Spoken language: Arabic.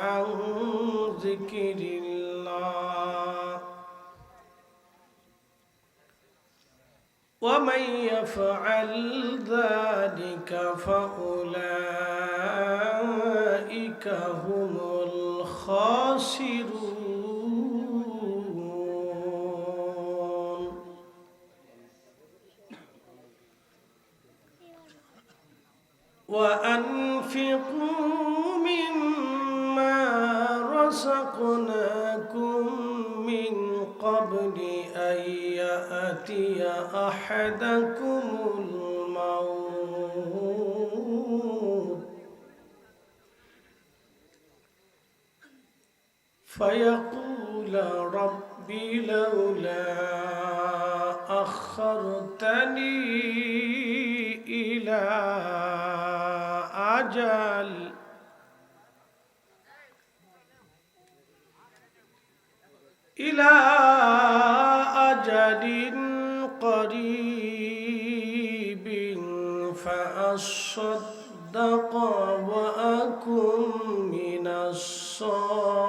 عن ذكر الله. ومن يفعل ذلك فأولئك هم الخاسرون. وأنفقوا مما رزقناكم من قبل أن يأتي أحدكم الموت. فيقول ربي لولا أخرتني إلى أجل إلى أجل قريب فأصدق وأكن من الصالحين.